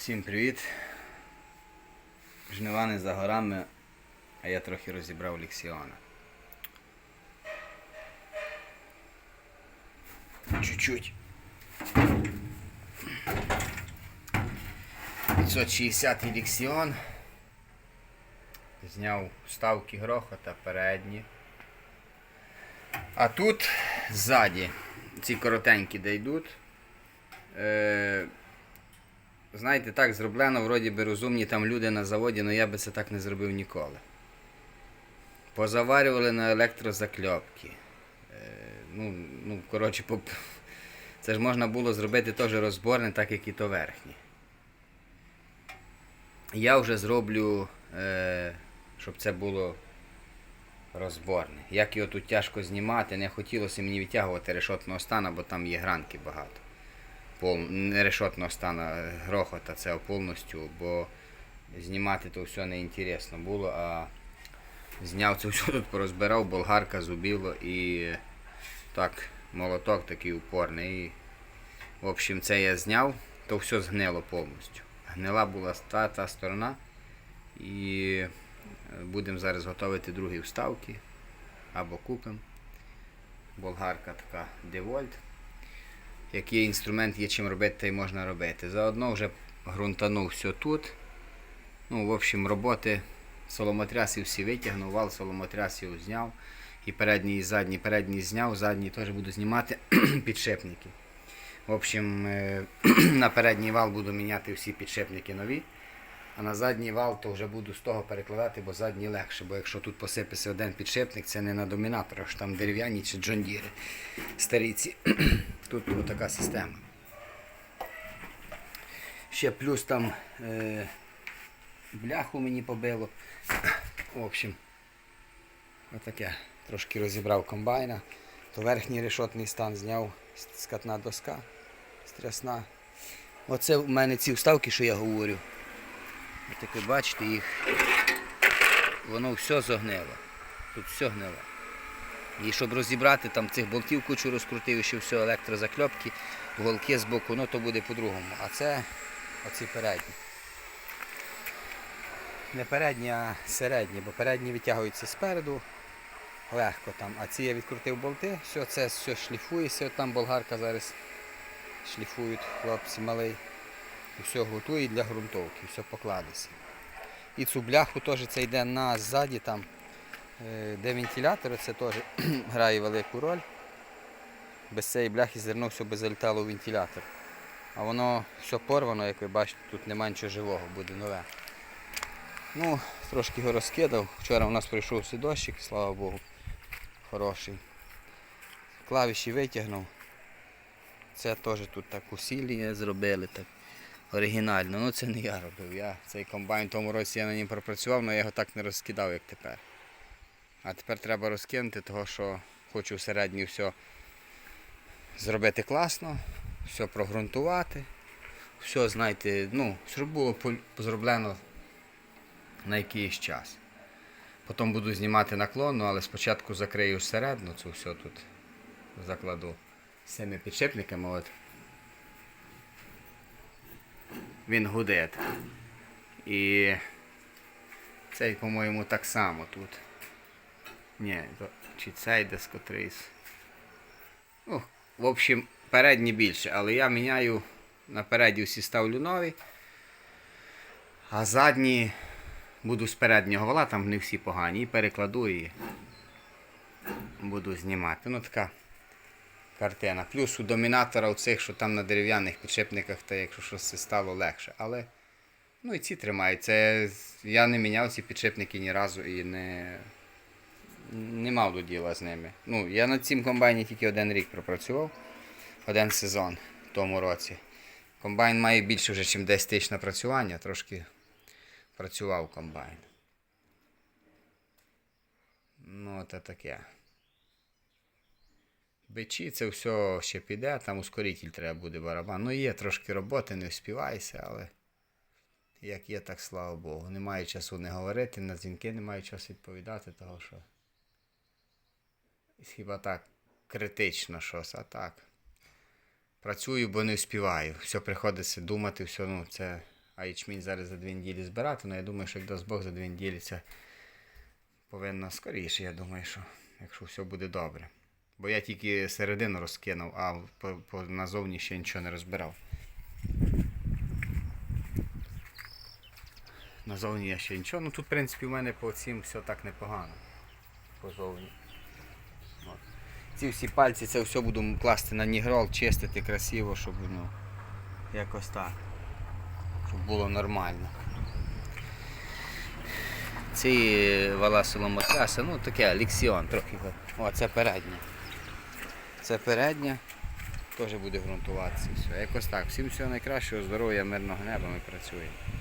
Всім привіт. Жнива не за горами, а я трохи розібрав лексіона. Чуть-чуть. 560 лексіон. Зняв вставки грохота передні. А тут ззаді ці коротенькі де йдуть. Е, знаєте, так зроблено, вроді би розумні там люди на заводі, але я би це так не зробив ніколи. Позаварювали на електрозакльопки. Е, ну, ну, коротше, це ж можна було зробити теж розборне, так як і то верхнє. Я вже зроблю, е, щоб це було розборне. Як його тут тяжко знімати, не хотілося мені відтягувати решотного стана, бо там є гранки багато. Не решотного стану грохота, це повністю, бо знімати то все не інтересно було, а зняв це все тут порозбирав, болгарка зубіло і так, молоток такий упорний. І, в общем, це я зняв, то все згнило повністю. Гнила була та, та сторона. І е, будемо зараз готувати другі вставки або купимо. Болгарка така Девольт який інструмент є чим робити, і можна робити. Заодно вже ґрунтанув все тут. Ну, в общем, роботи соломотрясів всі витягнув, вал соломотрясів зняв. І передній, і задній, передній зняв, задній теж буду знімати підшипники. В общем, е, на передній вал буду міняти всі підшипники нові. А на задній вал то вже буду з того перекладати, бо задній легше. Бо якщо тут посипеться один підшипник, це не на домінаторах, що там дерев'яні чи джондіри старіці. Тут така система. Ще плюс там е, бляху мені побило. В общем, отаке. Трошки розібрав комбайна. То верхній решотний стан зняв скатна доска стрясна. Оце в мене ці вставки, що я говорю. От як бачите, їх воно все загнило. Тут все гнило. І щоб розібрати там цих болтів кучу розкрутив, ще все електрозакльопки, голки з боку, ну то буде по-другому. А це оці передні. Не передні, а середні, бо передні витягуються спереду. Легко там. А ці я відкрутив болти, все це все шліфується, там болгарка зараз шліфують хлопці малий. Все готує для ґрунтовки, все покладеться. І цю бляху теж це йде на ззаді там. Е, Де вентилятор, це теж грає велику роль. Без цієї бляхи зерно все би залітало у вентилятор. А воно все порвано, як ви бачите, тут немає нічого живого, буде нове. Ну, трошки його розкидав. Вчора у нас прийшов дощик, слава Богу, хороший. Клавіші витягнув. Це теж тут так усілля зробили. так оригінально. Ну це не я робив. Я цей комбайн в тому році я на нім пропрацював, але я його так не розкидав, як тепер. А тепер треба розкинути, того що хочу всередині все зробити класно, все прогрунтувати, все, знаєте, ну, щоб було зроблено на якийсь час. Потім буду знімати наклонну, але спочатку закрию всередину, це все тут закладу з цими підшипниками. От. Він гуде. І цей, по-моєму, так само тут. Ні, чи цей десь. Ну, в общем, передні більше, але я міняю напереді всі ставлю нові. А задні буду з переднього вала, там не всі погані, і перекладу і буду знімати. Ну така картина. Плюс у домінатора у цих, що там на дерев'яних підшипниках, та якщо щось стало легше. Але ну і ці тримають. Це я не міняв ці підшипники ні разу і не, не мав до діла з ними. Ну, я на цім комбайні тільки один рік пропрацював, один сезон в тому році. Комбайн має більше вже, ніж 10 тисяч напрацювання, трошки працював комбайн. Ну, це таке. Бичі це все ще піде, там ускоритель треба буде барабан. Ну є трошки роботи, не вспівайся, але як є, так слава Богу. Немає часу не говорити, на дзвінки немає часу відповідати, того що хіба так критично щось, а так. Працюю, бо не вспіваю. Все приходиться думати, все, ну це А ячмінь зараз за дві неділі збирати, але я думаю, що як дасть Бог за дві неділі це повинно скоріше, я думаю, що якщо все буде добре. Бо я тільки середину розкинув, а по, по, назовні ще нічого не розбирав. Назовні я ще нічого. Ну тут, в принципі, у мене по цим все так непогано. Позовні. От. Ці всі пальці, це все буду класти на нігрол, чистити красиво, щоб ну, якось так. Щоб було нормально. Ці вала соломотряса, ну таке ліксіон трохи. О, це передня. Це передня. Теж буде ґрунтуватися. Якось так. Всім всього найкращого, здоров'я, мирного неба ми працюємо.